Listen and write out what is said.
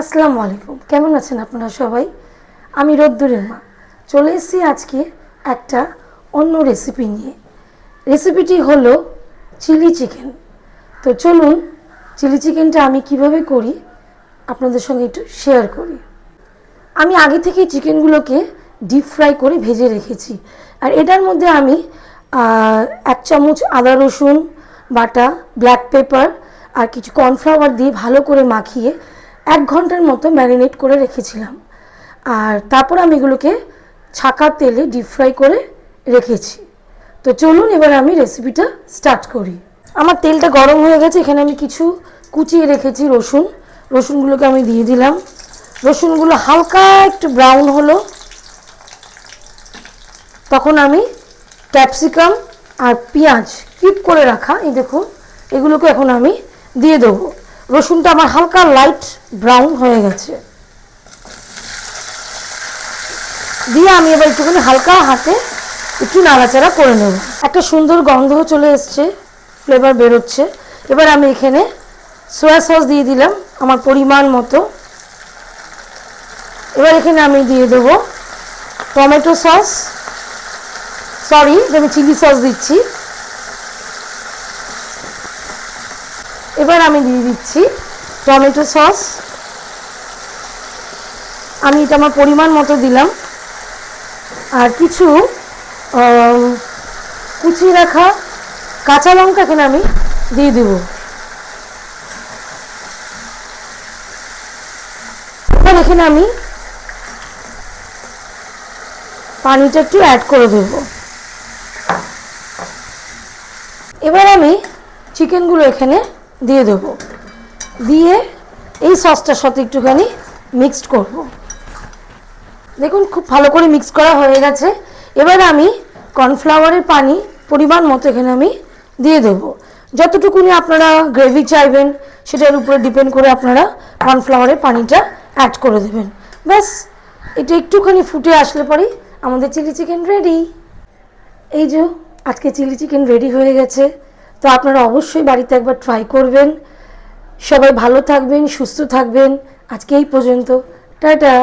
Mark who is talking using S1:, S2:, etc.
S1: আসসালামু আলাইকুম। কেমন আছেন আপনারা সবাই? আমি রোদ্দুরের মা চলে এসেছি আজকে একটা অন্য রেসিপি নিয়ে। রেসিপিটি হলো চিলি চিকেন তো চলুন চিলি চিকেনটা আমি কীভাবে করি আপনাদের সঙ্গে একটু শেয়ার করি। আমি আগে থেকেই চিকেনগুলোকে ডিপ ফ্রাই করে ভেজে রেখেছি। আর এটার মধ্যে আমি এক চামচ আদা রসুন, বাটা ব্ল্যাক পেপার আর কিছু কর্নফ্লাওয়ার দিয়ে ভালো করে মাখিয়ে এক ঘণ্টার মতো ম্যারিনেট করে রেখেছিলাম। আর তারপর আমি এগুলোকে ছাকা তেলে ডিপ ফ্রাই করে রেখেছি। তো চলুন এবার আমি রেসিপিটা স্টার্ট করি। আমার তেলটা গরম হয়ে গেছে, এখানে আমি কিছু কুচিয়ে রেখেছি রসুন। রসুনগুলোকে আমি দিয়ে দিলাম। রসুনগুলো হালকা একটু ব্রাউন হলো। তখন আমি ক্যাপসিকাম আর পেঁয়াজ কিপ করে রাখা। এই দেখুন, এগুলোকে এখন আমি দিয়ে দেবো। রসুনটা আমার হালকা লাইট ব্রাউন হয়ে গেছে। দিয়ে আমি এবার একটুখানি হালকা হাতে একটু নাড়াচাড়া করে নেব। একটা সুন্দর গন্ধ চলে এসছে ফ্লেভার বেরোচ্ছে। এবার আমি এখানে সয়া সস দিয়ে দিলাম আমার পরিমাণ মতো। এবার এখানে আমি দিয়ে দেবো টমেটো সস সরি আমি চিলি সস দিচ্ছি। এবার আমি দিয়ে দিচ্ছি টমেটো সস। আমি এটা আমার পরিমাণ মতো দিলাম। আর কিছু কুচিয়ে রাখা কাঁচা লঙ্কা এখানে আমি দিয়ে দেব। এবার এখানে আমি পানিটা একটু অ্যাড করে দেব। এবার আমি চিকেনগুলো এখানে দিয়ে দেব। দিয়ে এই সসটার সাথে একটুখানি মিক্সড করব। দেখুন, খুব ভালো করে মিক্স করা হয়ে গেছে। এবার আমি কর্নফ্লাওয়ারের পানি পরিমাণ মতো এখানে আমি দিয়ে দেব। যতটুকুনি আপনারা গ্রেভি চাইবেন, সেটার উপরে ডিপেন্ড করে আপনারা কর্নফ্লাওয়ারের পানিটা অ্যাড করে দেবেন। ব্যাস, এটা একটুখানি ফুটে আসলে পরেই আমাদের চিলি চিকেন রেডি এই যে, আজকে চিলি চিকেন রেডি হয়ে গেছে। তো আপনারা অবশ্যই বাড়িতে একবার ট্রাই করবেন। সবাই ভালো থাকবেন, সুস্থ থাকবেন। আজকে এই পর্যন্ত। টাটা।